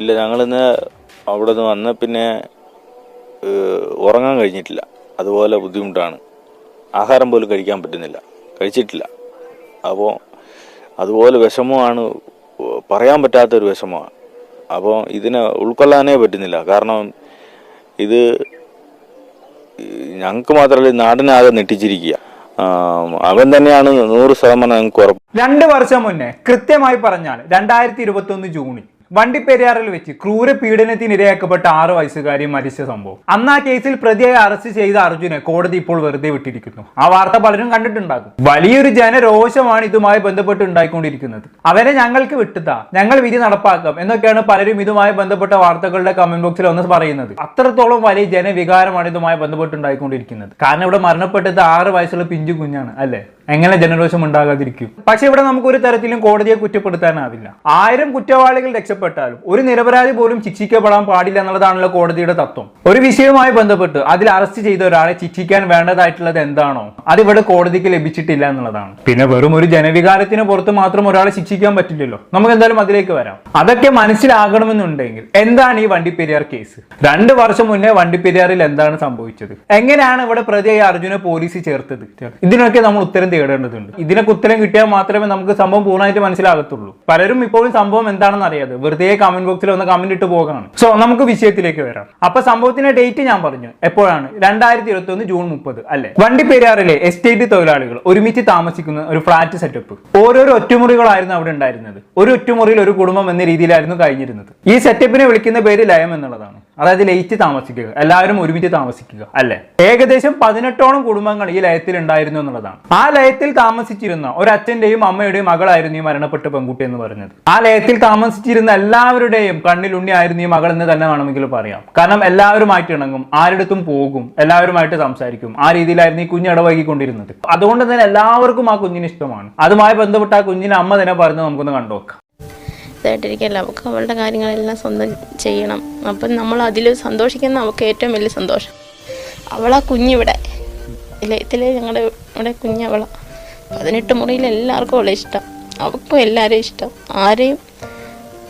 ഇല്ല ഞങ്ങളിന്ന് അവിടെ നിന്ന് വന്ന് പിന്നെ ഉറങ്ങാൻ കഴിഞ്ഞിട്ടില്ല. അതുപോലെ ബുദ്ധിമുട്ടാണ്. ആഹാരം പോലും കഴിക്കാൻ പറ്റുന്നില്ല. കഴിച്ചിട്ടില്ല. അപ്പോൾ അതുപോലെ വിഷമമാണ്. പറയാൻ പറ്റാത്തൊരു വിഷമമാണ്. അപ്പോൾ ഇതിനെ ഉൾക്കൊള്ളാനേ പറ്റുന്നില്ല. കാരണം ഇത് ഞങ്ങൾക്ക് മാത്രമല്ല നാടിനെ നാടിനാകെ നെട്ടിച്ചിരിക്കുക അവൻ തന്നെയാണ് നൂറ് ശതമാനം ഞങ്ങൾക്ക് ഉറപ്പ്. രണ്ട് വർഷം മുന്നേ കൃത്യമായി പറഞ്ഞാൽ രണ്ടായിരത്തി ഇരുപത്തി ഒന്ന് ജൂണിൽ വണ്ടിപ്പെരിയാറിൽ വെച്ച് ക്രൂര പീഡനത്തിന് ഇരയാക്കപ്പെട്ട ആറ് വയസ്സുകാരി മരിച്ച സംഭവം. അന്ന് ആ കേസിൽ പ്രതിയായി അറസ്റ്റ് ചെയ്ത അർജുനെ കോടതി ഇപ്പോൾ വെറുതെ വിട്ടിരിക്കുന്നു. ആ വാർത്ത പലരും കണ്ടിട്ടുണ്ടാകും. വലിയൊരു ജനരോഷമാണ് ഇതുമായി ബന്ധപ്പെട്ട് ഉണ്ടായിക്കൊണ്ടിരിക്കുന്നത്. അവരെ ഞങ്ങൾക്ക് വിട്ടുതാ ഞങ്ങൾ വിധി നടപ്പാക്കാം എന്നൊക്കെയാണ് പലരും ഇതുമായി ബന്ധപ്പെട്ട വാർത്തകളുടെ കമന്റ് ബോക്സിൽ ഒന്ന് പറയുന്നത്. അത്രത്തോളം വലിയ ജനവികാരമാണ് ഇതുമായി ബന്ധപ്പെട്ട് ഉണ്ടായിക്കൊണ്ടിരിക്കുന്നത്. കാരണം ഇവിടെ മരണപ്പെട്ടത് ആറ് വയസ്സുള്ള പിഞ്ചു കുഞ്ഞാണ് അല്ലേ? എങ്ങനെ ജനരോഷം ഉണ്ടാകാതിരിക്കും. പക്ഷെ ഇവിടെ നമുക്ക് ഒരു തരത്തിലും കോടതിയെ കുറ്റപ്പെടുത്താനാവില്ല. ആയിരം കുറ്റവാളികൾ രക്ഷപ്പെട്ടാലും ഒരു നിരപരാധി പോലും ശിക്ഷിക്കപ്പെടാൻ പാടില്ല എന്നുള്ളതാണല്ലോ കോടതിയുടെ തത്വം. ഒരു വിഷയവുമായി ബന്ധപ്പെട്ട് അതിൽ അറസ്റ്റ് ചെയ്ത ഒരാളെ ശിക്ഷിക്കാൻ വേണ്ടതായിട്ടുള്ളത് എന്താണോ അതിവിടെ കോടതിക്ക് ലഭിച്ചിട്ടില്ല എന്നുള്ളതാണ്. പിന്നെ വെറും ഒരു ജനവികാരത്തിന് പുറത്ത് മാത്രം ഒരാളെ ശിക്ഷിക്കാൻ പറ്റില്ലല്ലോ. നമുക്ക് എന്തായാലും അതിലേക്ക് വരാം. അതൊക്കെ മനസ്സിലാകണമെന്നുണ്ടെങ്കിൽ എന്താണ് ഈ വണ്ടിപ്പെരിയാർ കേസ് രണ്ട് വർഷം മുന്നേ വണ്ടിപ്പെരിയാറിൽ എന്താണ് സംഭവിച്ചത്? എങ്ങനെയാണ് ഇവിടെ പ്രതിയായി അർജുനെ പോലീസ് ചേർത്തത്? ഇതിനൊക്കെ നമ്മൾ ഉത്തരം തേടേണ്ടതുണ്ട് ഇതിനെ ഉത്തരം കിട്ടിയാൽ മാത്രമേ നമുക്ക് സംഭവം പൂർണമായിട്ട് മനസ്സിലാകത്തുള്ളൂ. പലരും ഇപ്പോഴും സംഭവം എന്താണെന്ന് അറിയാതെ വെറുതെ കമന്റ് ബോക്സിൽ ഒന്ന് കമന്റ് ഇട്ട് പോകാണ് സോ നമുക്ക് വിഷയത്തിലേക്ക് വരാം. അപ്പൊ സംഭവത്തിന്റെ ഡേറ്റ് ഞാൻ പറഞ്ഞു. എപ്പോഴാണ്? രണ്ടായിരത്തി ഇരുപത്തി ഒന്ന് ജൂൺ മുപ്പത് അല്ലെ? വണ്ടിപ്പെരിയാറിലെ എസ്റ്റേറ്റ് തൊഴിലാളികൾ ഒരുമിച്ച് താമസിക്കുന്ന ഒരു ഫ്ലാറ്റ് സെറ്റപ്പ് ഓരോരോ ഒറ്റമുറികളായിരുന്നു അവിടെ ഉണ്ടായിരുന്നത്. ഒരു ഒറ്റമുറിയിൽ ഒരു കുടുംബം എന്ന രീതിയിലായിരുന്നു കഴിഞ്ഞിരുന്നത്. ഈ സെറ്റപ്പിനെ വിളിക്കുന്ന പേര് ലയം എന്നുള്ളതാണ്. അതായത് ലയിച്ച് താമസിക്കുക എല്ലാവരും ഒരുമിച്ച് താമസിക്കുക അല്ലെ? ഏകദേശം പതിനെട്ടോളം കുടുംബങ്ങൾ ഈ ലയത്തിൽ ഉണ്ടായിരുന്നു എന്നുള്ളതാണ്. ആ ലയത്തിൽ താമസിച്ചിരുന്ന ഒരു അച്ഛന്റെയും അമ്മയുടെയും മകളായിരുന്നു ഈ മരണപ്പെട്ട പെൺകുട്ടി എന്ന് പറഞ്ഞത് ആ ലയത്തിൽ താമസിച്ചിരുന്ന എല്ലാവരുടെയും കണ്ണിലുണ്ണി ആയിരുന്നു ഈ മകൾ എന്ന് തന്നെ വേണമെങ്കിൽ പറയാം. കാരണം എല്ലാവരുമായിട്ട് ഇണങ്ങും ആരുടെത്തും പോകും എല്ലാവരുമായിട്ട് സംസാരിക്കും. ആ രീതിയിലായിരുന്നു ഈ കുഞ്ഞ് ഇടവൈകിക്കൊണ്ടിരുന്നത് അതുകൊണ്ട് തന്നെ എല്ലാവർക്കും ആ കുഞ്ഞിന് ഇഷ്ടമാണ്. അതുമായി ബന്ധപ്പെട്ട ആ കുഞ്ഞിനെ അമ്മ തന്നെ പറഞ്ഞു നമുക്കൊന്ന് കണ്ടുനോക്കാം ഇതായിട്ടിരിക്കല്ല അവൾക്ക് അവളുടെ കാര്യങ്ങളെല്ലാം സ്വന്തം ചെയ്യണം. അപ്പം നമ്മൾ അതിൽ സന്തോഷിക്കുന്ന അവൾക്ക് ഏറ്റവും വലിയ സന്തോഷം. അവളാ കുഞ്ഞിവിടെ. ഇലയത്തിലെ ഞങ്ങളുടെ ഇവിടെ കുഞ്ഞവള. പതിനെട്ട് മുറിയിൽ എല്ലാവർക്കും അവളെ ഇഷ്ടം. അവൾക്കും എല്ലാവരെയും ഇഷ്ടം. ആരെയും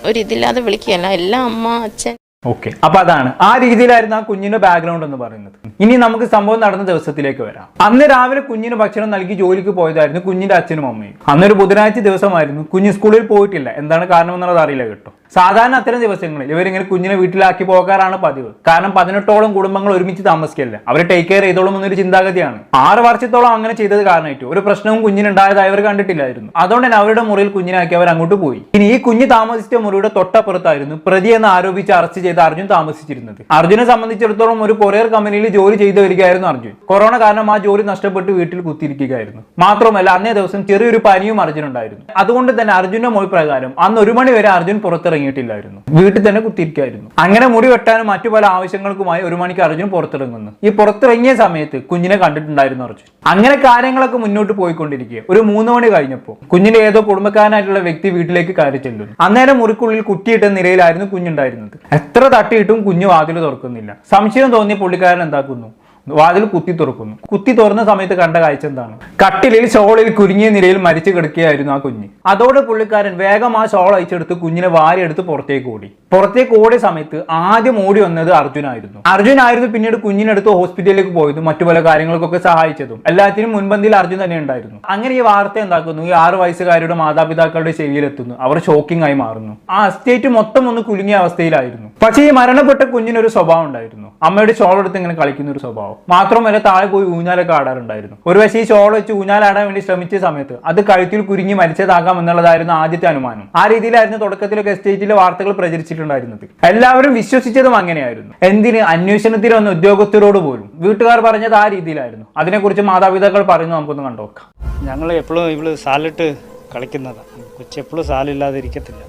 ഒരിതില്ലാതെ വിളിക്കുകയല്ല. എല്ലാം അമ്മ അച്ഛൻ ഓക്കെ അപ്പൊ അതാണ്. ആ രീതിയിലായിരുന്നു ആ കുഞ്ഞിന്റെ ബാക്ക്ഗ്രൗണ്ട് എന്ന് പറയുന്നത്. ഇനി നമുക്ക് സംഭവം നടന്ന ദിവസത്തിലേക്ക് വരാം. അന്ന് രാവിലെ കുഞ്ഞിന് ഭക്ഷണം നൽകി ജോലിക്ക് പോയതായിരുന്നു കുഞ്ഞിന്റെ അച്ഛനും അമ്മയും. അന്നൊരു ബുധനാഴ്ച ദിവസമായിരുന്നു. കുഞ്ഞ് സ്കൂളിൽ പോയിട്ടില്ല. എന്താണ് കാരണം എന്നുള്ളത് അറിയില്ല കേട്ടോ. സാധാരണ അത്തരം ദിവസങ്ങളിൽ ഇവരിങ്ങനെ കുഞ്ഞിനെ വീട്ടിലാക്കി പോകാറാണ് പതിവ്. കാരണം പതിനെട്ടോളം കുടുംബങ്ങൾ ഒരുമിച്ച് താമസിക്കല്ല? അവരെ ടേക്ക് കെയർ ചെയ്തോളും എന്നൊരു ചിന്താഗതിയാണ്. ആറ് വർഷത്തോളം അങ്ങനെ ചെയ്തത് കാരണമായിട്ട് ഒരു പ്രശ്നവും കുഞ്ഞിനുണ്ടായതായി അവർ കണ്ടിട്ടില്ലായിരുന്നു. അതുകൊണ്ട് തന്നെ അവരുടെ മുറിയിൽ കുഞ്ഞിനാക്കി അവർ അങ്ങോട്ട് പോയി. ഇനി ഈ കുഞ്ഞ് താമസിച്ച മുറിയുടെ തൊട്ടപ്പുറത്തായിരുന്നു പ്രതി എന്ന് ആരോപിച്ച് അറസ്റ്റ് ചെയ്ത അർജുൻ താമസിച്ചിരുന്നത്. അർജുനെ സംബന്ധിച്ചിടത്തോളം ഒരു കൊറിയർ കമ്പനിയിൽ ജോലി ചെയ്തു വരികയായിരുന്നു അർജുൻ. കൊറോണ കാരണം ആ ജോലി നഷ്ടപ്പെട്ട് വീട്ടിൽ കുത്തിയിരിക്കുകയായിരുന്നു. മാത്രമല്ല അന്നേ ദിവസം ചെറിയൊരു പനിയും അർജുനുണ്ടായിരുന്നു. അതുകൊണ്ട് തന്നെ അർജുന്റെ മൊഴി പ്രകാരം അന്ന് ഒരു മണി വരെ അർജുൻ പുറത്തിറങ്ങിയിട്ടില്ലായിരുന്നു വീട്ടിൽ തന്നെ കുത്തിയിരിക്കായിരുന്നു അങ്ങനെ മുടി വെട്ടാനും മറ്റു പല ആവശ്യങ്ങൾക്കുമായി ഒരു മണിക്ക് അർജുൻ പുറത്തിറങ്ങുന്നു. ഈ പുറത്തിറങ്ങിയ സമയത്ത് കുഞ്ഞിനെ കണ്ടിട്ടുണ്ടായിരുന്നു അർജുൻ. അങ്ങനെ കാര്യങ്ങളൊക്കെ മുന്നോട്ട് പോയിക്കൊണ്ടിരിക്കുക ഒരു മൂന്ന് മണി കഴിഞ്ഞപ്പോൾ കുഞ്ഞിന്റെ ഏതോ കുടുംബക്കാരനായിട്ടുള്ള വ്യക്തി വീട്ടിലേക്ക് കയറി ചെല്ലുന്നു. അന്നേരം മുറിക്കുള്ളിൽ കുറ്റിയിട്ട നിലയിലായിരുന്നു കുഞ്ഞുണ്ടായിരുന്നത്. എത്ര തട്ടിയിട്ടും കുഞ്ഞു വാതിൽ തുറക്കുന്നില്ല. സംശയം തോന്നിയ പുള്ളിക്കാരൻ എന്താക്കുന്നു? വാതിൽ കുത്തി തുറക്കുന്നു. കുത്തി തുറന്ന സമയത്ത് കണ്ട കാഴ്ച എന്താണ്? കട്ടിലിൽ ഷോളിൽ കുരുങ്ങിയ നിലയിൽ മരിച്ചു കിടക്കുകയായിരുന്നു ആ കുഞ്ഞ്. അതോടെ പുള്ളിക്കാരൻ വേഗം ആ ഷോൾ അയച്ചെടുത്ത് കുഞ്ഞിനെ വാരിയെടുത്ത് പുറത്തേക്ക് ഓടി. പുറത്തേക്ക് ഓടിയ സമയത്ത് ആദ്യം ഓടി വന്നത് അർജുനായിരുന്നു അർജുനായിരുന്നു പിന്നീട് കുഞ്ഞിനെടുത്ത് ഹോസ്പിറ്റലിലേക്ക് പോയതും മറ്റു പല കാര്യങ്ങൾക്കൊക്കെ സഹായിച്ചതും. എല്ലാത്തിനും മുൻപന്തിയിൽ അർജുൻ തന്നെ ഉണ്ടായിരുന്നു. അങ്ങനെ ഈ വാർത്ത എന്താക്കുന്നു? ഈ ആറ് വയസ്സുകാരുടെ മാതാപിതാക്കളുടെ ചെവിയിലെത്തുന്നു അവർ ഷോക്കിംഗ് ആയി മാറുന്നു. ആ എസ്റ്റേറ്റ് മൊത്തം ഒന്ന് കുലുങ്ങിയ അവസ്ഥയിലായിരുന്നു. പക്ഷേ ഈ മരണപ്പെട്ട കുഞ്ഞിനൊരു സ്വഭാവം ഉണ്ടായിരുന്നു. അമ്മയുടെ ഷോൾ എടുത്ത് ഇങ്ങനെ കളിക്കുന്ന ഒരു സ്വഭാവം. മാത്രമല്ല താഴെ പോയി ഊഞ്ഞാലൊക്കെ ആടാറുണ്ടായിരുന്നു. ഒരു പക്ഷേ ഈ ചോള വെച്ച് ഊഞ്ഞാലാടാൻ വേണ്ടി ശ്രമിച്ച സമയത്ത് അത് കഴുത്തിൽ കുരുങ്ങി മരിച്ചതാകാം എന്നുള്ളതായിരുന്നു ആദ്യത്തെ അനുമാനം. ആ രീതിയിലായിരുന്നു തുടക്കത്തിലൊക്കെ എസ്റ്റേറ്റിലെ വാർത്തകൾ പ്രചരിച്ചിട്ടുണ്ടായിരുന്നത്. എല്ലാവരും വിശ്വസിച്ചതും അങ്ങനെയായിരുന്നു. എന്തിന് അന്വേഷണത്തിൽ വന്ന ഉദ്യോഗസ്ഥരോട് പോലും? വീട്ടുകാർ പറഞ്ഞത് ആ രീതിയിലായിരുന്നു. അതിനെക്കുറിച്ച് മാതാപിതാക്കൾ പറയുന്നു നമുക്കൊന്ന് കണ്ടുനോക്കാം. ഞങ്ങൾ എപ്പോഴും ഇവൾ സാലിട്ട് കളിക്കുന്നതാണ് കൊച്ചെപ്പോഴും സാലില്ലാതെ ഇരിക്കത്തില്ല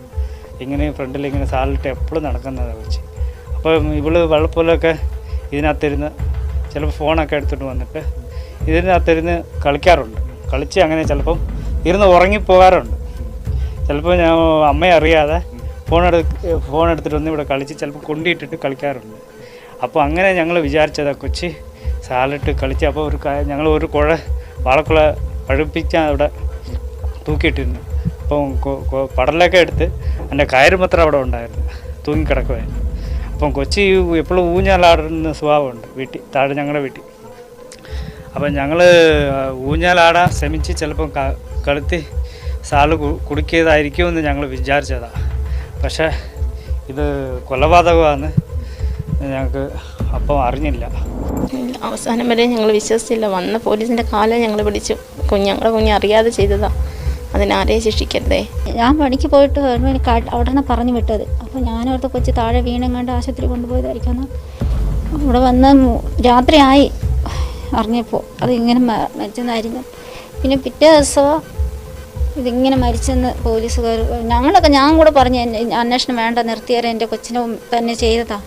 ഇങ്ങനെ ഫ്രണ്ടിൽ ഇങ്ങനെ സാലിട്ട് എപ്പോഴും നടക്കുന്നതാണ് കൊച്ച്. അപ്പം ഇവൾ വെള്ളപ്പൊലൊക്കെ ഇതിനകത്തിരുന്ന് ചിലപ്പോൾ ഫോണൊക്കെ എടുത്തിട്ട് വന്നിട്ട് ഇതിനകത്തിരുന്ന് കളിക്കാറുണ്ട്. കളിച്ച് അങ്ങനെ ചിലപ്പം ഇരുന്ന് ഉറങ്ങിപ്പോകാറുണ്ട്. ചിലപ്പോൾ ഞാൻ അമ്മയെ അറിയാതെ ഫോൺ എടുത്ത് ഫോൺ എടുത്തിട്ട് വന്ന് ഇവിടെ കളിച്ച് ചിലപ്പോൾ കൊണ്ടിട്ടിട്ട് കളിക്കാറുണ്ട്. അപ്പോൾ അങ്ങനെ ഞങ്ങൾ വിചാരിച്ചതാ കൊച്ചി സാലിട്ട് കളിച്ച് അപ്പോൾ ഒരു ഞങ്ങൾ ഒരു കുഴ വാളക്കുള പഴുപ്പിക്കാൻ അവിടെ തൂക്കിയിട്ടിരുന്നു. അപ്പം പടലൊക്കെ എടുത്ത് എന്റെ കയറ് മാത്രം അവിടെ ഉണ്ടായിരുന്നു. തൂങ്ങിക്കിടക്കുമായിരുന്നു അപ്പം കൊച്ചി എപ്പോഴും ഊഞ്ഞാലാടുന്ന സ്വഭാവമുണ്ട്. വീട്ടിൽ താഴെ ഞങ്ങളുടെ വീട്ടിൽ അപ്പം ഞങ്ങൾ ഊഞ്ഞാലാടാൻ ശ്രമിച്ച് ചിലപ്പം കളുത്തി കു- കുടുക്കിയതായിരിക്കുമെന്ന് ഞങ്ങൾ വിചാരിച്ചതാണ് പക്ഷേ ഇത് കൊലപാതകമാണ് ഞങ്ങൾക്ക് അപ്പം അറിഞ്ഞില്ല. അവസാനം വരെ ഞങ്ങൾ വിശ്വസിച്ചില്ല. വന്ന പോലീസിന്റെ കാലം ഞങ്ങൾ പിടിച്ചു. കുഞ്ഞ് ഞങ്ങളുടെ കുഞ്ഞ് അറിയാതെ ചെയ്തതാ. അതിനാരെയും ശിക്ഷിക്കരുതേ. ഞാൻ പണിക്ക് പോയിട്ട് അവിടെ നിന്ന് പറഞ്ഞു വിട്ടത്. അപ്പോൾ ഞാനോർത്ത് കൊച്ചു താഴെ വീണെങ്ങാണ്ട് ആശുപത്രി കൊണ്ടുപോയതായിരിക്കും ഇവിടെ വന്ന് രാത്രിയായി. അറിഞ്ഞപ്പോൾ അത് ഇങ്ങനെ മരിച്ചെന്നായിരുന്നു. പിന്നെ പിറ്റേ ദിവസം ഇതിങ്ങനെ മരിച്ചെന്ന് പോലീസുകാർ ഞങ്ങളൊക്കെ ഞാൻ കൂടെ പറഞ്ഞു അന്വേഷണം വേണ്ട നിർത്തിയാൽ എന്റെ കൊച്ചിനെ തന്നെ ചെയ്തതാ.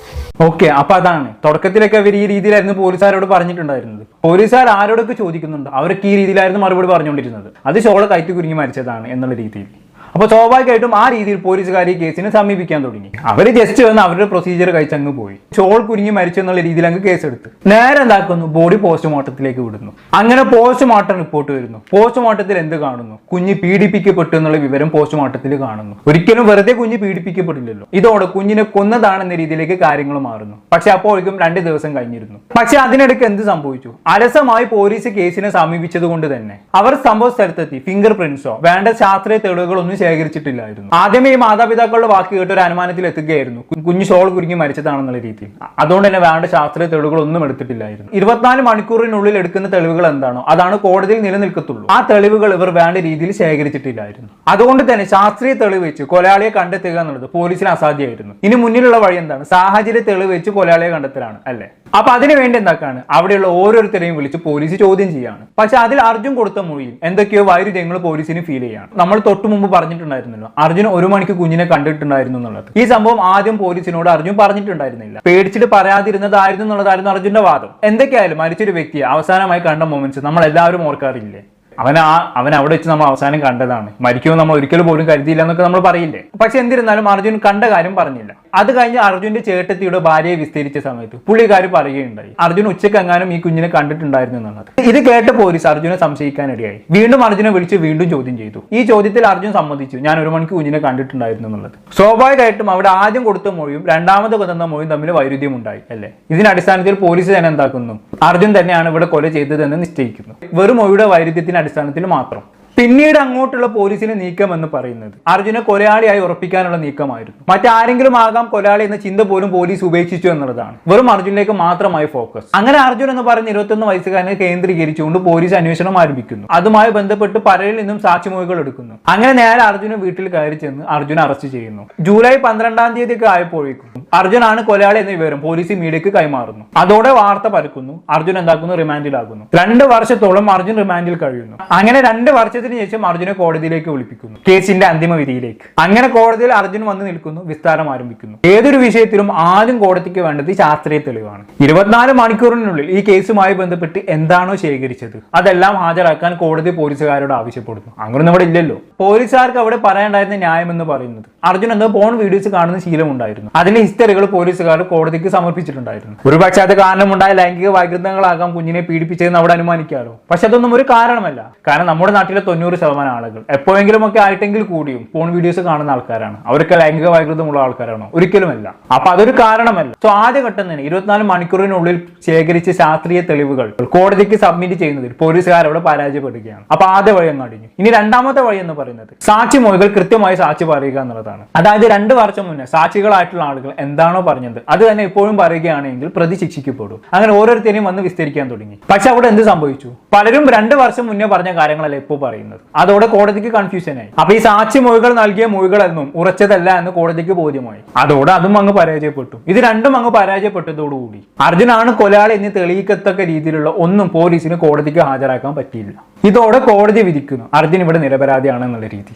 ഓക്കെ അപ്പൊ അതാണ്. തുടക്കത്തിലൊക്കെ അവർ ഈ രീതിയിലായിരുന്നു പോലീസുകാരോട് പറഞ്ഞിട്ടുണ്ടായിരുന്നത്. പോലീസുകാർ ആരോടൊക്കെ ചോദിക്കുന്നുണ്ട്. അവരൊക്കെ ഈ രീതിയിലായിരുന്നു മറുപടി പറഞ്ഞുകൊണ്ടിരുന്നത്. അത് ഷോള കയറ്റി കുരുങ്ങി മരിച്ചതാണ് എന്നുള്ള രീതിയിൽ. അപ്പോൾ സ്വാഭാവികമായിട്ടും ആ രീതിയിൽ പോലീസുകാർ ഈ കേസിനെ സമീപിക്കാൻ തുടങ്ങി. അവർ ജസ്റ്റ് വന്ന് അവരുടെ പ്രൊസീജിയർ കഴിച്ചങ്ങ് പോയി. ചോൾ കുരുങ്ങി മരിച്ചു എന്നുള്ള രീതിയിൽ അങ്ങ് കേസെടുത്ത്. നേരെ എന്താക്കുന്നു? ബോഡി പോസ്റ്റ്മോർട്ടത്തിലേക്ക് വിടുന്നു. അങ്ങനെ പോസ്റ്റ്മോർട്ടം റിപ്പോർട്ട് വരുന്നു. പോസ്റ്റ്മോർട്ടത്തിൽ എന്ത് കാണുന്നു? കുഞ്ഞ് പീഡിപ്പിക്കപ്പെട്ടു എന്നുള്ള വിവരം പോസ്റ്റ്മോർട്ടത്തിൽ കാണുന്നു. ഒരിക്കലും വെറുതെ കുഞ്ഞ് പീഡിപ്പിക്കപ്പെടില്ലല്ലോ ഇതോടെ കുഞ്ഞിനെ കൊന്നതാണെന്ന രീതിയിലേക്ക് കാര്യങ്ങൾ മാറുന്നു. പക്ഷെ അപ്പോഴേക്കും രണ്ട് ദിവസം കഴിഞ്ഞിരുന്നു. പക്ഷെ അതിനിടയ്ക്ക് എന്ത് സംഭവിച്ചു? അലസമായി പോലീസ് കേസിനെ സമീപിച്ചത് കൊണ്ട് തന്നെ. അവർ സംഭവ സ്ഥലത്തെത്തി. ഫിംഗർ പ്രിന്റ്സോ വേണ്ട ശാസ്ത്രീയ തെളിവുകളൊന്നും ശേഖരിച്ചിട്ടില്ലായിരുന്നു. ആദ്യമേ ഈ മാതാപിതാക്കളുടെ വാക്ക് കേട്ട് ഒരു അനുമാനത്തിൽ എത്തുകയായിരുന്നു. കുഞ്ഞു ഷോൾ കുരുങ്ങി മരിച്ചതാണെന്നുള്ള രീതിയിൽ. അതുകൊണ്ട് തന്നെ വേണ്ട ശാസ്ത്രീയ തെളിവുകളൊന്നും എടുത്തിട്ടില്ലായിരുന്നു. ഇരുപത്തിനാല് മണിക്കൂറിനുള്ളിൽ എടുക്കുന്ന തെളിവുകൾ എന്താണോ അതാണ് കോടതിയിൽ നിലനിൽക്കത്തുള്ളൂ. ആ തെളിവുകൾ ഇവർ വേണ്ട രീതിയിൽ ശേഖരിച്ചിട്ടില്ലായിരുന്നു. അതുകൊണ്ട് തന്നെ ശാസ്ത്രീയ തെളിവ് വെച്ച് കൊലയാളിയെ കണ്ടെത്തുക എന്നുള്ളത് പോലീസിന് അസാധ്യമായിരുന്നു. ഇനി മുന്നിലുള്ള വഴി എന്താണ്? സാഹചര്യ തെളിവ് വെച്ച് കൊലയാളിയെ കണ്ടെത്തലാണ് അല്ലേ? അപ്പൊ അതിനു വേണ്ടി എന്താക്കാണ് അവിടെയുള്ള ഓരോരുത്തരെയും വിളിച്ച് പോലീസ് ചോദ്യം ചെയ്യാണ്. പക്ഷെ അതിൽ അർജുൻ കൊടുത്ത മൊഴിയിൽ എന്തൊക്കെയോ വൈരുദ്ധ്യങ്ങൾ പോലീസിന് ഫീൽ ചെയ്യാണ്. നമ്മൾ തൊട്ടു മുമ്പ് പറഞ്ഞിട്ടുണ്ടായിരുന്നല്ലോ. അർജുൻ ഒരു മണിക്ക് കുഞ്ഞിനെ കണ്ടിട്ടുണ്ടായിരുന്നു എന്നുള്ളത്. ഈ സംഭവം ആദ്യം പോലീസിനോട് അർജുൻ പറഞ്ഞിട്ടുണ്ടായിരുന്നില്ല. പേടിച്ചിട്ട് പറയാതിരുന്നതായിരുന്നു എന്നുള്ളതായിരുന്നു അർജുന്റെ വാദം. എന്തൊക്കെയായാലും മരിച്ചൊരു വ്യക്തിയെ അവസാനമായി കണ്ട മൊമെന്റ്സ് നമ്മൾ എല്ലാവരും ഓർക്കാറില്ലേ? അവൻ ആ അവൻ അവിടെ വെച്ച് നമ്മൾ അവസാനം കണ്ടതാണ്. മരിക്കുമോ നമ്മൾ ഒരിക്കലും പോലും കരുതിയില്ല എന്നൊക്കെ നമ്മൾ പറയില്ലേ? പക്ഷെ എന്നിരുന്നാലും അർജുൻ കണ്ട കാര്യം പറഞ്ഞില്ല. അത് കഴിഞ്ഞ് അർജുന്റെ ചേട്ടത്തിയുടെ ഭാര്യയെ വിസ്തരിച്ച സമയത്ത് പുള്ളിക്കാർ പറയുകയുണ്ടായി. അർജുൻ ഉച്ചയ്ക്ക് എങ്ങാനും ഈ കുഞ്ഞിനെ കണ്ടിട്ടുണ്ടായിരുന്നു എന്നുള്ളത്. ഇത് കേട്ട പോലീസ് അർജുനെ സംശയിക്കാനിടയായി. വീണ്ടും അർജുനെ വിളിച്ച് വീണ്ടും ചോദ്യം ചെയ്തു. ഈ ചോദ്യത്തിൽ അർജുൻ സമ്മതിച്ചു. ഞാൻ ഒരു മണിക്ക് കുഞ്ഞിനെ കണ്ടിട്ടുണ്ടായിരുന്നു എന്നുള്ളത്. സ്വാഭാവികമായിട്ടും അവിടെ ആദ്യം കൊടുത്ത മൊഴിയും രണ്ടാമത് കൊണ്ടുവന്ന മൊഴിയും തമ്മിൽ വൈരുദ്ധ്യം ഉണ്ടായി അല്ലേ? ഇതിന്റെ അടിസ്ഥാനത്തിൽ പോലീസ് തന്നെ എന്താക്കുന്നു? അർജുൻ തന്നെയാണ് ഇവിടെ കൊല ചെയ്തതെന്ന് നിശ്ചയിക്കുന്നു. വെറും മൊഴിയുടെ വൈരുദ്ധ്യത്തിന്റെ അടിസ്ഥാനത്തിൽ മാത്രം. പിന്നീട് അങ്ങോട്ടുള്ള പോലീസിന്റെ നീക്കം എന്ന് പറയുന്നത്. അർജുനെ കൊലയാളിയായി ഉറപ്പിക്കാനുള്ള നീക്കമായിരുന്നു. മറ്റാരെങ്കിലും ആകാം കൊലയാളി എന്ന ചിന്ത പോലും പോലീസ് ഉപേക്ഷിച്ചു എന്നുള്ളതാണ്. വെറും അർജുനിലേക്ക് മാത്രമായി ഫോക്കസ്. അങ്ങനെ അർജുൻ എന്ന് പറയുന്ന ഇരുപത്തൊന്ന് വയസ്സുകാരനെ കേന്ദ്രീകരിച്ചുകൊണ്ട് പോലീസ് അന്വേഷണം ആരംഭിക്കുന്നു. അതുമായി ബന്ധപ്പെട്ട് പലരിൽ നിന്നും സാക്ഷിമൊഴികൾ എടുക്കുന്നു. അങ്ങനെ നേരെ അർജുന വീട്ടിൽ കയറി ചെന്ന് അർജുന അറസ്റ്റ് ചെയ്യുന്നു. ജൂലൈ പന്ത്രണ്ടാം തീയതി ഒക്കെ ആയപ്പോഴേക്കും അർജുനാണ് കൊലയാളി എന്ന വിവരം പോലീസ് മീഡിയക്ക് കൈമാറുന്നു. അതോടെ വാർത്ത പരക്കുന്നു. അർജുൻ എന്താക്കുന്നു? റിമാൻഡിലാകുന്നു. രണ്ട് വർഷത്തോളം അർജുൻ റിമാൻഡിൽ കഴിയുന്നു. അങ്ങനെ രണ്ട് വർഷത്തിന് ശേഷം അർജുനെ കോടതിയിലേക്ക് വിളിപ്പിക്കുന്നു. കേസിന്റെ അന്തിമ വിധിയിലേക്ക് അങ്ങനെ കോടതിയിൽ അർജുൻ വന്ന് നിൽക്കുന്നു വിസ്താരം ആരംഭിക്കുന്നു. ഏതൊരു വിഷയത്തിലും ആദ്യം കോടതിക്ക് വേണ്ടത് ശാസ്ത്രീയ തെളിവാണ്. ഇരുപത്തിനാല് മണിക്കൂറിനുള്ളിൽ ഈ കേസുമായി ബന്ധപ്പെട്ട് എന്താണോ ശേഖരിച്ചത് അതെല്ലാം ഹാജരാക്കാൻ കോടതി പോലീസുകാരോട് ആവശ്യപ്പെടുന്നു. അങ്ങനൊന്നും ഇവിടെ ഇല്ലല്ലോ. പോലീസുകാർക്ക് അവിടെ പറയാണ്ടായിരുന്ന ന്യായം എന്ന് പറയുന്നത് അർജുൻ എന്തോ പോൺ വീഡിയോസ് കാണുന്ന ശീലമുണ്ടായിരുന്നു അതിന്റെ ഹിസ്റ്ററികൾ പോലീസുകാർ കോടതിക്ക് സമർപ്പിച്ചിട്ടുണ്ടായിരുന്നു. ഒരു പക്ഷേ അത് കാരണമുണ്ടായ ലൈംഗിക വൈകൃതങ്ങളാകാം കുഞ്ഞിനെ പീഡിപ്പിച്ചതെന്ന് അവിടെ അനുമാനിക്കാറോ? പക്ഷെ അതൊന്നും ഒരു കാരണമല്ല. കാരണം നമ്മുടെ നാട്ടിലെ തൊണ്ണൂറ് ശതമാനം ആളുകൾ. എപ്പോഴെങ്കിലും ഒക്കെ ആയിട്ടെങ്കിൽ കൂടിയും ഫോൺ വീഡിയോസ് കാണുന്ന ആൾക്കാരാണ്. അവരൊക്കെ ലൈംഗിക വൈകൃതമുള്ള ആൾക്കാരാണോ? ഒരിക്കലുമല്ല. അപ്പൊ അതൊരു കാരണമല്ല. സോ ആദ്യ ഘട്ടം തന്നെ ഇരുപത്തിനാല് മണിക്കൂറിനുള്ളിൽ ശേഖരിച്ച ശാസ്ത്രീയ തെളിവുകൾ കോടതിക്ക് സബ്മിറ്റ് ചെയ്യുന്നതിൽ പോലീസുകാർ അവിടെ പരാജയപ്പെടുകയാണ്. അപ്പൊ ആദ്യ വഴി അങ്ങ് അടിഞ്ഞു. ഇനി രണ്ടാമത്തെ വഴി എന്ന് പറയുന്നത് സാക്ഷി മൊഴികൾ കൃത്യമായി സാക്ഷി പറയുക എന്നുള്ളതാണ്. അതായത് രണ്ട് വർഷം മുന്നേ സാക്ഷികളായിട്ടുള്ള ആളുകൾ എന്താണോ പറഞ്ഞത് അത് തന്നെ ഇപ്പോഴും പറയുകയാണെങ്കിൽ പ്രതി ശിക്ഷിക്കപ്പെടും. അങ്ങനെ ഓരോരുത്തരെയും വന്ന് വിസ്തരിക്കാൻ തുടങ്ങി. പക്ഷെ അവിടെ എന്ത് സംഭവിച്ചു? പലരും രണ്ട് വർഷം മുന്നേ പറഞ്ഞ കാര്യങ്ങളല്ല ഇപ്പോൾ പറയുന്നത്. അതോടെ കോടതിക്ക് കൺഫ്യൂഷൻ ആയി. അപ്പൊ ഈ സാക്ഷി മൊഴികൾ നൽകിയ മൊഴികളെന്നും ഉറച്ചതല്ല എന്ന് കോടതിക്ക് ബോധ്യമായി. അതോടെ അതും അങ്ങ് പരാജയപ്പെട്ടു. ഇത് രണ്ടും അങ്ങ് പരാജയപ്പെട്ടതോടുകൂടി. അർജുനാണ് കൊലയാളി എന്ന് തെളിയിക്കത്തക്ക രീതിയിലുള്ള ഒന്നും പോലീസിന് കോടതിക്ക് ഹാജരാക്കാൻ പറ്റിയില്ല. ഇതോടെ കോടതി വിധിക്കുന്നു. അർജുൻ ഇവിടെ നിരപരാധിയാണെന്നുള്ള രീതി.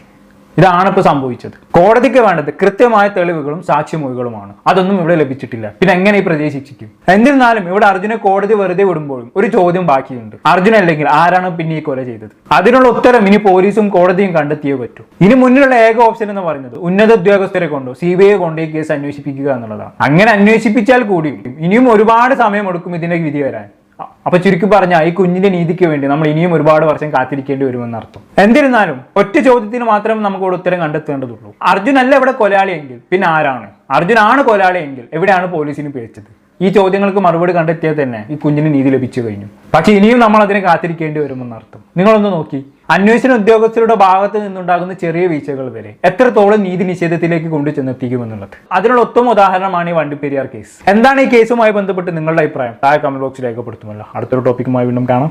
ഇതാണ് ഇപ്പൊ സംഭവിച്ചത്. കോടതിക്ക് വേണ്ടത് കൃത്യമായ തെളിവുകളും സാക്ഷിമൊഴികളുമാണ് അതൊന്നും ഇവിടെ ലഭിച്ചിട്ടില്ല. പിന്നെ എങ്ങനെ ഈ പ്രതിയെ ശിക്ഷിക്കും? എന്നിരുന്നാലും ഇവിടെ അർജുനെ കോടതി വെറുതെ വിടുമ്പോഴും ഒരു ചോദ്യം ബാക്കിയുണ്ട്. അർജുൻ അല്ലെങ്കിൽ ആരാണ് പിന്നെ ഈ കൊല ചെയ്തത്? അതിനുള്ള ഉത്തരം ഇനി പോലീസും കോടതിയും കണ്ടെത്തിയേ പറ്റൂ. ഇനി മുന്നിലുള്ള ഏക ഓപ്ഷൻ എന്ന് പറയുന്നത് ഉന്നത ഉദ്യോഗസ്ഥരെ കൊണ്ടോ സി ബി ഐ കൊണ്ടോ ഈ കേസ് അന്വേഷിപ്പിക്കുക എന്നുള്ളതാണ്. അങ്ങനെ അന്വേഷിപ്പിച്ചാൽ കൂടിയും ഇനിയും ഒരുപാട് സമയമെടുക്കും ഇതിന്റെ വിധി വരാൻ. അ- അപ്പൊ ചുരുക്കി പറഞ്ഞാൽ ഈ കുഞ്ഞിന്റെ നീതിക്ക് വേണ്ടി നമ്മൾ ഇനിയും ഒരുപാട് വർഷം കാത്തിരിക്കേണ്ടി വരുമെന്ന് അർത്ഥം. എന്നിരുന്നാലും ഒറ്റ ചോദ്യത്തിന് മാത്രമേ നമുക്ക് ഇവിടെ ഉത്തരം കണ്ടെത്തേണ്ടതുള്ളൂ. അർജുൻ അല്ല ഇവിടെ കൊലയാളിയെങ്കിൽ പിന്നെ ആരാണ്? അർജുൻ ആണ് കൊലയാളിയെങ്കിൽ എവിടെയാണ് പോലീസിന് പിഴച്ചത് ഈ ചോദ്യങ്ങൾക്ക് മറുപടി കണ്ടെത്തിയാൽ തന്നെ ഈ കുഞ്ഞിന് നീതി ലഭിച്ചു കഴിഞ്ഞു. പക്ഷെ ഇനിയും നമ്മൾ അതിനെ കാത്തിരിക്കേണ്ടി വരുമെന്നർത്ഥം നിങ്ങളൊന്ന് നോക്കി. അന്വേഷണ ഉദ്യോഗസ്ഥരുടെ ഭാഗത്ത് നിന്നുണ്ടാകുന്ന ചെറിയ വീഴ്ചകൾ വരെ എത്രത്തോളം നീതി നിഷേധത്തിലേക്ക് കൊണ്ടു ചെന്നെത്തിക്കുമെന്നുള്ളത്. അതിനുള്ള ഉത്തമ ഉദാഹരണമാണ് ഈ വണ്ടിപ്പെരിയാർ കേസ്. എന്താണ് ഈ കേസുമായി ബന്ധപ്പെട്ട് നിങ്ങളുടെ അഭിപ്രായം? താഴെ കമന്റ് ബോക്സിൽ രേഖപ്പെടുത്തുമല്ലോ. അടുത്തൊരു ടോപ്പിക്കുമായി വീണ്ടും കാണാം.